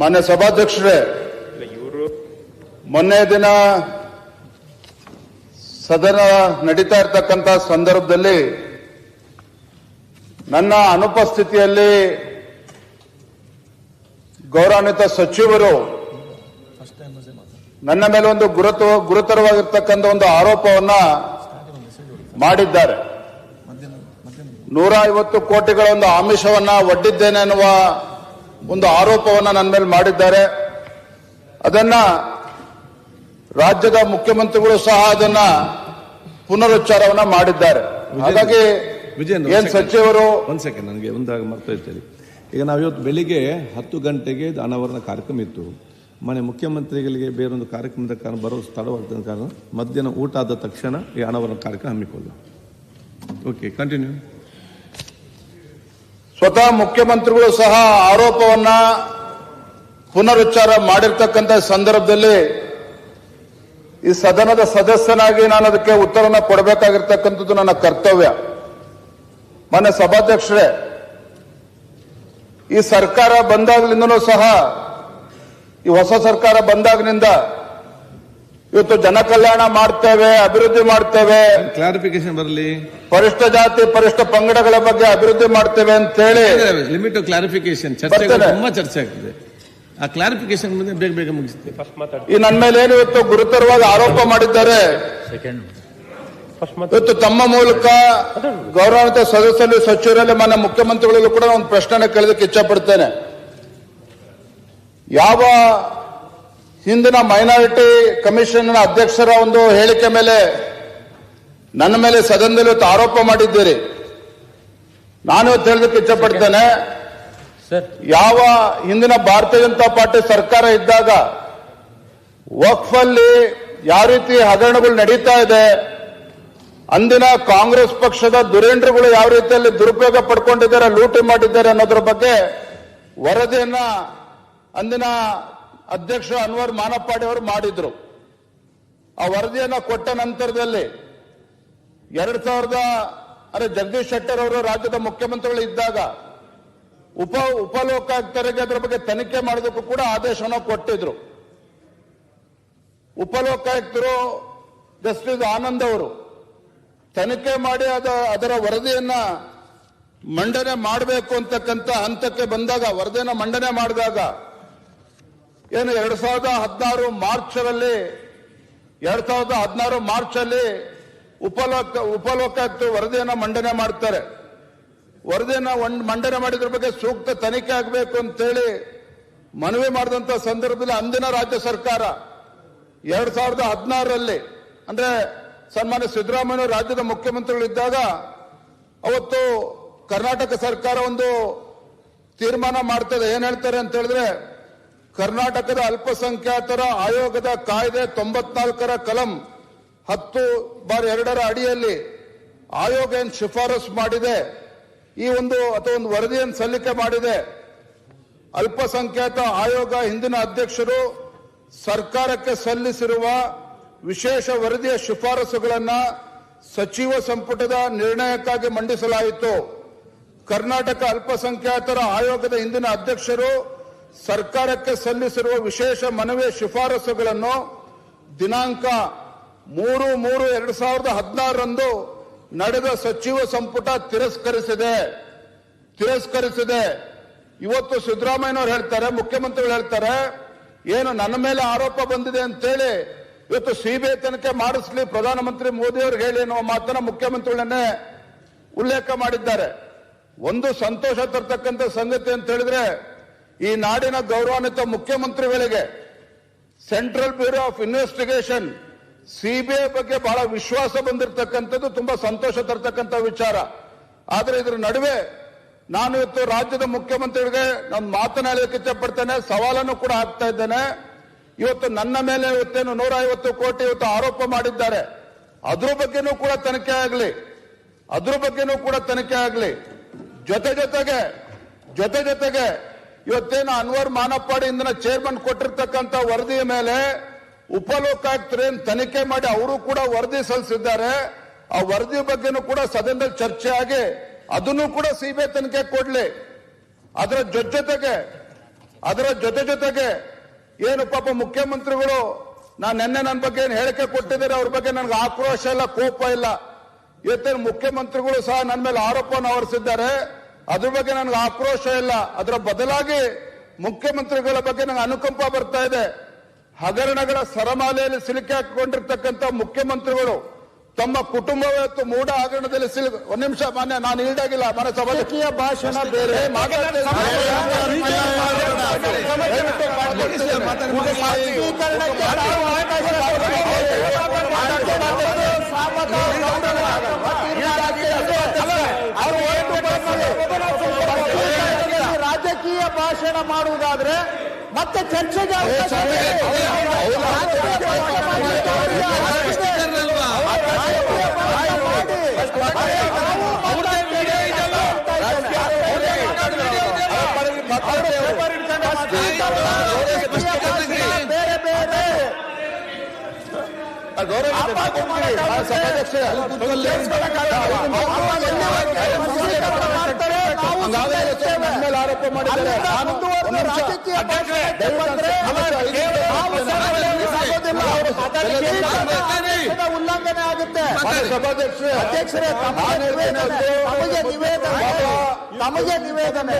ಮಾನ್ಯ ಸಭಾಧ್ಯಕ್ಷರೇ, ಮೊನ್ನೆ ದಿನ ಸದನ ನಡೀತಾ ಇರತಕ್ಕಂತ ಸಂದರ್ಭದಲ್ಲಿ ನನ್ನ ಅನುಪಸ್ಥಿತಿಯಲ್ಲಿ ಗೌರವಾನ್ವಿತ ಸಚಿವರು ನನ್ನ ಮೇಲೆ ಒಂದು ಗುರುತು ಗುರುತರವಾಗಿರ್ತಕ್ಕಂಥ ಒಂದು ಆರೋಪವನ್ನ ಮಾಡಿದ್ದಾರೆ. ನೂರ ಐವತ್ತು ಕೋಟಿಗಳ ಒಂದು ಆಮಿಷವನ್ನ ಒಡ್ಡಿದ್ದೇನೆ ಎನ್ನುವ ಒಂದು ಆರೋಪವನ್ನು ನನ್ನ ಮೇಲೆ ಮಾಡಿದ್ದಾರೆ. ಅದನ್ನ ರಾಜ್ಯದ ಮುಖ್ಯಮಂತ್ರಿಗಳು ಸಹ ಅದನ್ನ ಪುನರುಚ್ಚಾರವನ್ನ ಮಾಡಿದ್ದಾರೆ. ಹಾಗಾಗಿ ಏನ್ ಸಚಿವರು ಒಂದ್ ಸೆಕೆಂಡ್ ನನಗೆ ಒಂದಾಗ ಮರ್ತೋಯ್ತೇಳಿ ಈಗ ನಾವು ಇವತ್ತು ಬೆಳಿಗ್ಗೆ ಹತ್ತು ಗಂಟೆಗೆ ಅನಾವರಣ ಕಾರ್ಯಕ್ರಮ ಇತ್ತು. ಮನೆ ಮುಖ್ಯಮಂತ್ರಿಗಳಿಗೆ ಬೇರೊಂದು ಕಾರ್ಯಕ್ರಮದ ಕಾರಣ ಬರೋ ಸ್ಥಳವಾಗ ಕಾರಣ ಮಧ್ಯಾಹ್ನ ಊಟ ಆದ ತಕ್ಷಣ ಈ ಅನಾವರಣ ಕಾರ್ಯಕ್ರಮ ಹಮ್ಮಿಕೊಳ್ಳ ಓಕೆ ಕಂಟಿನ್ಯೂ ಸ್ವತಃ ಮುಖ್ಯಮಂತ್ರಿಗಳು ಸಹ ಆರೋಪವನ್ನ ಪುನರುಚ್ಚಾರ ಮಾಡಿರ್ತಕ್ಕಂಥ ಸಂದರ್ಭದಲ್ಲಿ ಈ ಸದನದ ಸದಸ್ಯನಾಗಿ ನಾನು ಅದಕ್ಕೆ ಉತ್ತರನ ಕೊಡಬೇಕಾಗಿರ್ತಕ್ಕಂಥದ್ದು ನನ್ನ ಕರ್ತವ್ಯ. ಮನೆ ಸಭಾಧ್ಯಕ್ಷರೇ, ಈ ಸರ್ಕಾರ ಬಂದಾಗ್ಲಿಂದನೂ ಸಹ, ಈ ಹೊಸ ಸರ್ಕಾರ ಬಂದಾಗಿನಿಂದ ಇವತ್ತು ಜನ ಕಲ್ಯಾಣ ಮಾಡ್ತೇವೆ ಅಭಿವೃದ್ಧಿ ಮಾಡ್ತೇವೆ. ಕ್ಲಾರಿಫಿಕೇಶನ್ ಬರಲಿ? ಪರಿಷ್ಟ ಜಾತಿ ಪರಿಷ್ಠ ಪಂಗಡಗಳ ಬಗ್ಗೆ ಅಭಿವೃದ್ಧಿ ಮಾಡ್ತೇವೆ ಅಂತೇಳಿ ಲಿಮಿಟ್ ಕ್ಲಾರಿಫಿಕೇಶನ್ ಚರ್ಚೆ. ತುಂಬಾ ಚರ್ಚೆ ಆಗ್ತದೆ. ಆ ಕ್ಲಾರಿಫಿಕೇಶನ್ ಮುಂದೆ ಬೇಗ ಬೇಗ ಮುಗಿಸ್ತೀವಿ ಈ ನನ್ನ ಮೇಲೆ ಏನು ಇವತ್ತು ಗುರುತರವಾಗಿ ಆರೋಪ ಮಾಡಿದ್ದಾರೆ? ಇವತ್ತು ತಮ್ಮ ಮೂಲಕ ಗೌರವಾನ್ವಿತ ಸದಸ್ಯರಲ್ಲಿ ಸಚಿವರಲ್ಲಿ ಮಾನ್ಯ ಮುಖ್ಯಮಂತ್ರಿಗಳಲ್ಲೂ ಕೂಡ ಒಂದು ಪ್ರಶ್ನೆ ಕೇಳೋದಕ್ಕೆ ಇಚ್ಛಪಡ್ತೇನೆ. ಯಾವ ಹಿಂದಿನ ಮೈನಾರಿಟಿ ಕಮಿಷನ್ ಅಧ್ಯಕ್ಷರ ಒಂದು ಹೇಳಿಕೆ ಮೇಲೆ ನನ್ನ ಮೇಲೆ ಸದನದಲ್ಲಿ ಆರೋಪ ಮಾಡಿದ್ದೀರಿ. ನಾನು ಹೇಳೋದಕ್ಕೆ ಇಚ್ಛಪಡ್ತೇನೆ ಯಾವ ಹಿಂದಿನ ಭಾರತೀಯ ಜನತಾ ಪಾರ್ಟಿ ಸರ್ಕಾರ ಇದ್ದಾಗ ವಕ್ಫ್ ಅಲ್ಲಿ ಯಾವ ರೀತಿ ಹಗರಣಗಳು ನಡೀತಾ ಇದೆ ಅಂದಿನ ಕಾಂಗ್ರೆಸ್ ಪಕ್ಷದ ದುರೇಂದ್ರಗಳು ಯಾವ ರೀತಿಯಲ್ಲಿ ದುರುಪಯೋಗ ಪಡ್ಕೊಂಡಿದ್ದಾರೆ ಲೂಟಿ ಮಾಡಿದ್ದಾರೆ ಅನ್ನೋದ್ರ ಬಗ್ಗೆ ವರದಿಯನ್ನ ಅಂದಿನ ಅಧ್ಯಕ್ಷ ಅನ್ವರ್ ಮಾನಪ್ಪಾಡಿ ಅವರು ಮಾಡಿದ್ರು. ಆ ವರದಿಯನ್ನು ಕೊಟ್ಟ ನಂತರದಲ್ಲಿ ಎರಡ್ ಸಾವಿರದ ಅಂದ್ರೆ ಜಗದೀಶ್ ಶೆಟ್ಟರ್ ಅವರು ರಾಜ್ಯದ ಮುಖ್ಯಮಂತ್ರಿಗಳು ಇದ್ದಾಗ ಉಪ ಉಪಲೋಕಾಯುಕ್ತರಿಗೆ ಅದರ ಬಗ್ಗೆ ತನಿಖೆ ಮಾಡೋದಕ್ಕೂ ಕೂಡ ಆದೇಶವನ್ನು ಕೊಟ್ಟಿದ್ರು. ಉಪಲೋಕಾಯುಕ್ತರು ಜಸ್ಟಿಸ್ ಆನಂದ್ ಅವರು ತನಿಖೆ ಮಾಡಿ ಅದ, ಅದರ ವರದಿಯನ್ನ ಮಂಡನೆ ಮಾಡಬೇಕು ಅಂತಕ್ಕಂಥ ಹಂತಕ್ಕೆ ಬಂದಾಗ, ವರದಿಯನ್ನ ಮಂಡನೆ ಮಾಡಿದಾಗ ಏನು ಎರಡ್ ಸಾವಿರದ ಹದಿನಾರು ಮಾರ್ಚ್ರಲ್ಲಿ ಎರಡ್ ಸಾವಿರದ ಹದಿನಾರು ಮಾರ್ಚ್ ಅಲ್ಲಿ ಉಪಲೋಕ ಉಪಲೋಕಾಯುಕ್ತ ವರದಿಯನ್ನು ಮಂಡನೆ ಮಾಡ್ತಾರೆ. ವರದಿಯನ್ನ ಮಂಡನೆ ಮಾಡಿದ್ರ ಬಗ್ಗೆ ಸೂಕ್ತ ತನಿಖೆ ಆಗಬೇಕು ಅಂತೇಳಿ ಮನವಿ ಮಾಡಿದಂತ ಸಂದರ್ಭದಲ್ಲಿ ಅಂದಿನ ರಾಜ್ಯ ಸರ್ಕಾರ ಎರಡ್ ಸಾವಿರದ ಹದಿನಾರರಲ್ಲಿ, ಅಂದ್ರೆ ಸನ್ಮಾನ್ಯ ಸಿದ್ದರಾಮಯ್ಯ ರಾಜ್ಯದ ಮುಖ್ಯಮಂತ್ರಿಗಳಿದ್ದಾಗ ಅವತ್ತು ಕರ್ನಾಟಕ ಸರ್ಕಾರ ಒಂದು ತೀರ್ಮಾನ ಮಾಡ್ತದೆ. ಏನ್ ಹೇಳ್ತಾರೆ ಅಂತ ಹೇಳಿದ್ರೆ ಕರ್ನಾಟಕದ ಅಲ್ಪಸಂಖ್ಯಾತರ ಆಯೋಗದ ಕಾಯ್ದೆ ತೊಂಬತ್ನಾಲ್ಕರ ಕಲಂ ಹತ್ತು ಬಾರ್ ಎರಡರ ಅಡಿಯಲ್ಲಿ ಆಯೋಗ ಏನ್ ಶಿಫಾರಸು ಮಾಡಿದೆ, ಈ ಒಂದು ಅಥವಾ ಒಂದು ವರದಿಯನ್ನು ಸಲ್ಲಿಕೆ ಮಾಡಿದೆ, ಅಲ್ಪಸಂಖ್ಯಾತ ಆಯೋಗ ಹಿಂದಿನ ಅಧ್ಯಕ್ಷರು ಸರ್ಕಾರಕ್ಕೆ ಸಲ್ಲಿಸಿರುವ ವಿಶೇಷ ವರದಿಯ ಶಿಫಾರಸುಗಳನ್ನ ಸಚಿವ ಸಂಪುಟದ ನಿರ್ಣಯಕ್ಕಾಗಿ ಮಂಡಿಸಲಾಯಿತು. ಕರ್ನಾಟಕ ಅಲ್ಪಸಂಖ್ಯಾತರ ಆಯೋಗದ ಹಿಂದಿನ ಅಧ್ಯಕ್ಷರು ಸರ್ಕಾರಕ್ಕೆ ಸಲ್ಲಿಸಿರುವ ವಿಶೇಷ ಮನವಿಯ ಶಿಫಾರಸುಗಳನ್ನು ದಿನಾಂಕ ಮೂರು ಮೂರು ಎರಡು ಸಾವಿರದ ಹದಿನಾರರಂದು ನಡೆದ ಸಚಿವ ಸಂಪುಟ ತಿರಸ್ಕರಿಸಿದೆ. ತಿರಸ್ಕರಿಸಿದೆ. ಇವತ್ತು ಸಿದ್ದರಾಮಯ್ಯನವರು ಹೇಳ್ತಾರೆ, ಮುಖ್ಯಮಂತ್ರಿಗಳು ಹೇಳ್ತಾರೆ, ಏನು ನನ್ನ ಮೇಲೆ ಆರೋಪ ಬಂದಿದೆ ಅಂತೇಳಿ ಇವತ್ತು ಸಿಬಿಐ ತನಿಖೆ ಮಾಡಿಸ್ಲಿ, ಪ್ರಧಾನಮಂತ್ರಿ ಮೋದಿ ಅವರು ಹೇಳಿ ಅನ್ನುವ ಮಾತನ್ನ ಮುಖ್ಯಮಂತ್ರಿಗಳನ್ನೇ ಉಲ್ಲೇಖ ಮಾಡಿದ್ದಾರೆ. ಒಂದು ಸಂತೋಷ ತರ್ತಕ್ಕಂಥ ಸಂಗತಿ ಅಂತ ಹೇಳಿದ್ರೆ ಈ ನಾಡಿನ ಗೌರವಾನ್ವಿತ ಮುಖ್ಯಮಂತ್ರಿಗಳಿಗೆ central bureau of investigation CBI ಬಗ್ಗೆ ಬಹಳ ವಿಶ್ವಾಸ ಬಂದಿರತಕ್ಕಂಥದ್ದು, ತುಂಬಾ ಸಂತೋಷ ತರತಕ್ಕಂಥ ವಿಚಾರ. ಆದರೆ ಇದರ ನಡುವೆ ನಾನು ಇವತ್ತು ರಾಜ್ಯದ ಮುಖ್ಯಮಂತ್ರಿಗಳಿಗೆ ನಾನು ಮಾತನಾಡಲಿಕ್ಕೆ ಇಚ್ಛಪಡ್ತೇನೆ ಸವಾಲನ್ನು ಕೂಡ ಹಾಕ್ತಾ ಇದ್ದೇನೆ. ಇವತ್ತು ನನ್ನ ಮೇಲೆ ಇವತ್ತೇನು ನೂರ ಕೋಟಿ ಇವತ್ತು ಆರೋಪ ಮಾಡಿದ್ದಾರೆ. ಅದ್ರ ಬಗ್ಗೆನೂ ಕೂಡ ತನಿಖೆ ಆಗಲಿ, ಅದ್ರ ಬಗ್ಗೆನೂ ಕೂಡ ತನಿಖೆ ಆಗಲಿ. ಜೊತೆ ಜೊತೆಗೆ ಜೊತೆ ಜೊತೆಗೆ ಇವತ್ತೇನು ಅನ್ವರ್ ಮಾನಪ್ಪಾಡಿ ಇಂದಿನ ಚೇರ್ಮನ್ ಕೊಟ್ಟಿರ್ತಕ್ಕಂಥ ವರದಿಯ ಮೇಲೆ ಉಪಲೋಕಾಯುಕ್ತರೇನು ತನಿಖೆ ಮಾಡಿ ಅವರು ಕೂಡ ವರದಿ ಸಲ್ಲಿಸಿದ್ದಾರೆ. ಆ ವರದಿ ಬಗ್ಗೆನೂ ಕೂಡ ಸದನದಲ್ಲಿ ಚರ್ಚೆ ಆಗಿ ಅದನ್ನು ಕೂಡ ಸಿಬಿಐ ತನಿಖೆ ಕೊಡ್ಲಿ. ಅದರ ಜೊತೆಗೆ, ಅದರ ಜೊತೆ ಜೊತೆಗೆ ಏನು ಪಾಪ ಮುಖ್ಯಮಂತ್ರಿಗಳು ನಾನು ನಿನ್ನೆ ನನ್ನ ಬಗ್ಗೆ ಏನು ಹೇಳಿಕೆ ಕೊಟ್ಟಿದ್ದಾರೆ ಅವ್ರ ಬಗ್ಗೆ ನನಗೆ ಆಕ್ರೋಶ ಇಲ್ಲ, ಕೋಪ ಇಲ್ಲ. ಇವತ್ತೇನು ಮುಖ್ಯಮಂತ್ರಿಗಳು ಸಹ ನನ್ನ ಮೇಲೆ ಆರೋಪವನ್ನು ಆವರಿಸಿದ್ದಾರೆ. ಅದ್ರ ಬಗ್ಗೆ ನನಗೆ ಆಕ್ರೋಶ ಇಲ್ಲ. ಅದರ ಬದಲಾಗಿ ಮುಖ್ಯಮಂತ್ರಿಗಳ ಬಗ್ಗೆ ನನಗೆ ಅನುಕಂಪ ಬರ್ತಾ ಇದೆ. ಹಗರಣಗಳ ಸರಮಾಲೆಯಲ್ಲಿ ಸಿಲುಕಿ ಹಾಕಿಕೊಂಡಿರ್ತಕ್ಕಂಥ ಮುಖ್ಯಮಂತ್ರಿಗಳು ತಮ್ಮ ಕುಟುಂಬವೇ ಮೂಡ ಹಗರಣದಲ್ಲಿ ಸಿಲುಕು ಒಂದ್ ನಿಮಿಷ ಮಾನ್ಯ ನಾನು ಈಡಾಗಿಲ್ಲ ಮನೆ ಸಭಾಕೀಯ ಭಾಷಣ ಬೇರೆ. ಮಾತಾಡ್ತಾರೆ ರಾಜಕೀಯ ಭಾಷಣ ಮಾಡುವುದಾದ್ರೆ ಮತ್ತೆ ಚರ್ಚೆಗೆ ಬೇರೆ ಬೇರೆ ಆರೋಪ ಮಾಡಿದ್ದಾರೆ ಉಲ್ಲಂಘನೆ ಆಗುತ್ತೆ. ಅಧ್ಯಕ್ಷರೇ ತಮಗೆ ನಿವೇದನೆ ನಿವೇದನೆ.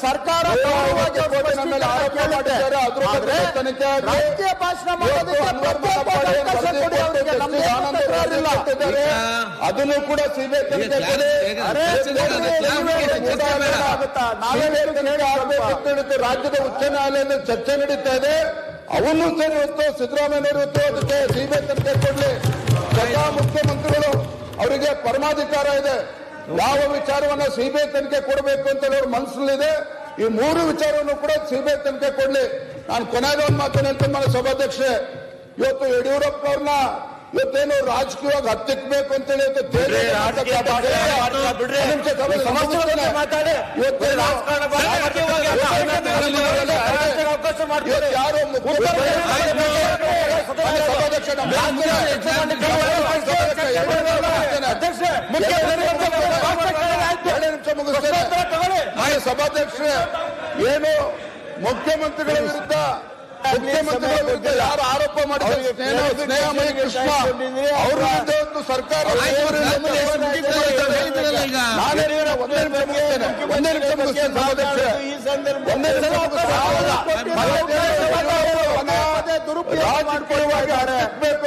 ಸರ್ಕಾರ ಅದನ್ನು ಕೂಡ ಸಿಬಿಐ ರಾಜ್ಯದ ಉಚ್ಚ ನ್ಯಾಯಾಲಯದಲ್ಲಿ ಚರ್ಚೆ ನಡೀತಾ ಇದೆ. ಅವನು ಸರಿ ಸಿದ್ದರಾಮಯ್ಯ ಸಿದ್ದರಾಮಯ್ಯನವರು ಅದಕ್ಕೆ ಸಿಬಿಐ ತನಿಖೆ ಕೊಡ್ಲಿ. ಸದಾ ಮುಖ್ಯಮಂತ್ರಿಗಳು ಅವರಿಗೆ ಪರಮಾಧಿಕಾರ ಇದೆ. ಯಾವ ವಿಚಾರವನ್ನ ಸಿಬಿಐ ತನಿಖೆ ಕೊಡಬೇಕು ಅಂತ ಅವ್ರ ಮನಸ್ಸಲ್ಲಿದೆ ಈ ಮೂರು ವಿಚಾರವನ್ನು ಕೂಡ ಸಿಬಿಐ ತನಿಖೆ ಕೊಡ್ಲಿ. ನಾನು ಕೊನೆಗೆ ಒಂದು ಅಂತ ಮನ ಸಭಾಧ್ಯಕ್ಷೆ ಇವತ್ತು ಯಡಿಯೂರಪ್ಪ ಅವ್ರನ್ನ ಇವತ್ತೇನು ರಾಜಕೀಯವಾಗಿ ಹತ್ತಿಕ್ಬೇಕು ಅಂತೇಳಿ. ಇವತ್ತು ಮೋಸ ಮಾಡ್ತಾರೆ ಯಾರೋ ಮುಖ್ಯಮಂತ್ರಿಗಳ ವಿರುದ್ಧ ಮುಖ್ಯಮಂತ್ರಿಗಳ ಯಾರು ಆರೋಪ ಮಾಡಿದ್ರೆ ಸ್ನೇಹಮಯ ಕೃಷ್ಣ ಅವ್ರ ವಿರುದ್ಧ ಒಂದು ಸರ್ಕಾರ ಒಂದೇ ನಿಮಿಷ ದುರುಪಯೋಗ ಮಾಡಿಕೊಳ್ಳುವಾಗ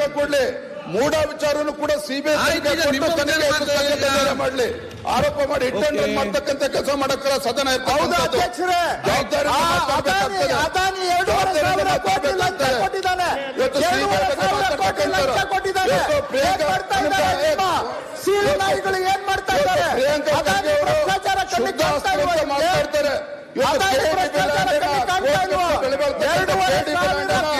ತನಿಖೆ ಕೊಡ್ಲಿ. ಮೂಡ ವಿಚಾರನು ಕೂಡ ಸಿಬಿಐ ಮಾಡಲಿ. ಆರೋಪ ಮಾಡಿ ಹಿಟ್ಟೆಂಡ್ರನ್ ಮಾಡ್ತಕ್ಕಂಥ ಕೆಲಸ ಮಾಡಕ್ಕ ಸದನ ಏನ್ ಮಾಡ್ತಾ ಇದ್ದಾರೆ? ಮಾಡ್ತಾ ಇರ್ತಾರೆ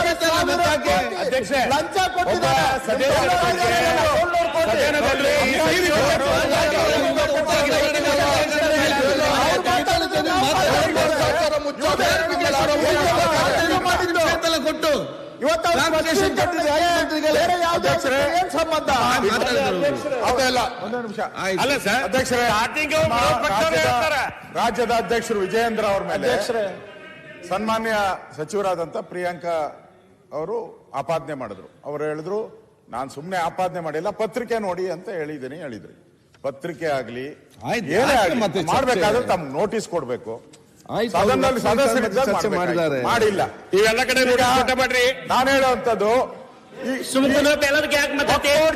ಅಧ್ಯಕ್ಷೆ ಲಂಚ ಕೊಟ್ಟಿದ್ದಾರೆ ಕೊಟ್ಟು ಇವತ್ತು ಸಂಬಂಧ ಒಂದೇ ಅಧ್ಯಕ್ಷರೇ ರಾಜ್ಯದ ಅಧ್ಯಕ್ಷರು ವಿಜಯೇಂದ್ರ ಅವ್ರ ಮೇಲೆ ಸನ್ಮಾನ್ಯ ಸಚಿವರಾದಂತ ಪ್ರಿಯಾಂಕಾ ಅವರು ಆಪಾದನೆ ಮಾಡಿದ್ರು ಅವರು ಹೇಳಿದ್ರು ನಾನು ಸುಮ್ಮನೆ ಆಪಾದನೆ ಮಾಡಿಲ್ಲ ಪತ್ರಿಕೆ ನೋಡಿ ಅಂತ ಹೇಳಿದ್ದೀನಿ ಹೇಳಿದ್ರಿ ಪತ್ರಿಕೆ ಆಗ್ಲಿ ಮಾಡ್ಬೇಕಾದ್ರೆ ತಮ್ಗೆ ನೋಟಿಸ್ ಕೊಡ್ಬೇಕು ಮಾಡಿಲ್ಲ ಇವೆಲ್ಲ ಕಡೆ ಮಾಡ್ರಿ ನಾನು ಹೇಳುವಂತದ್ದು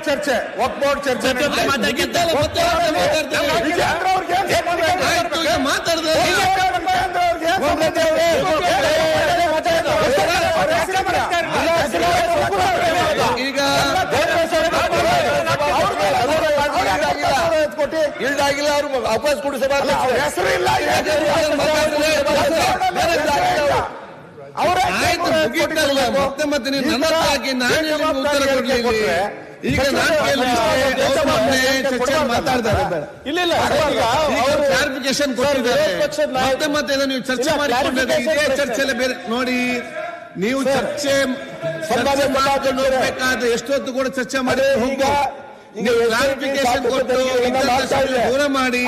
ಚರ್ಚೆ ವಕ್ ಬೋರ್ಡ್ ಚರ್ಚೆ ಮುಗಿತಲ್ಲ, ಈಗ ಇಲ್ದಾಗಿಲ್ಲ ಅವ್ರು ವಾಪಸ್ ಕೊಡಿ. ಹೆಸರು ಇಲ್ಲ ಮತ್ತೆ ಮತ್ತೆ ನೀವು ನನ್ನ ಹಾಕಿ ನಾನು ನಿಮ್ಗೆ ಉತ್ತರ ಕೊಡ್ಲಿಲ್ಲ ಈಗ ನಾನು ಅವ್ರು ಮಾತಾಡ್ತಾರೆ ಇಲ್ಲ ಇಲ್ಲ ಕ್ಲಾರಿಫಿಕೇಶನ್ ಕೊಟ್ಟಿದ್ದಾರೆ ಮತ್ತೆ ಮತ್ತೆ ನೀವು ಚರ್ಚೆ ಮಾಡಿ ಇದೇ ಬೇರೆ ನೋಡಿ ನೀವು ಚರ್ಚೆ ಚರ್ಚೆ ಮಾಡ್ಕೊಂಡು ಹೋಗ್ಬೇಕಾದ್ರೆ ಎಷ್ಟೊತ್ತು ಕೂಡ ಚರ್ಚೆ ಮಾಡಿ ಈಗ ನೀವು ಕ್ಲಾರಿಫಿಕೇಶನ್ ಕೊಟ್ಟು. ದೂರ ಮಾಡಿ.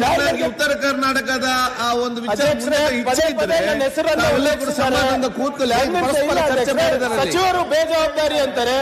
ಚೆನ್ನಾಗಿ ಉತ್ತರ ಕರ್ನಾಟಕದ ಆ ಒಂದು ವಿಚಾರ ಕೂತ್ಕೊಳ್ಳಿ ಪರಸ್ಪರ ಚರ್ಚೆ ಮಾಡಿದ್ದಾರೆ ಸಚಿವರು ಬೇಜವಾಬ್ದಾರಿ ಅಂತಾರೆ.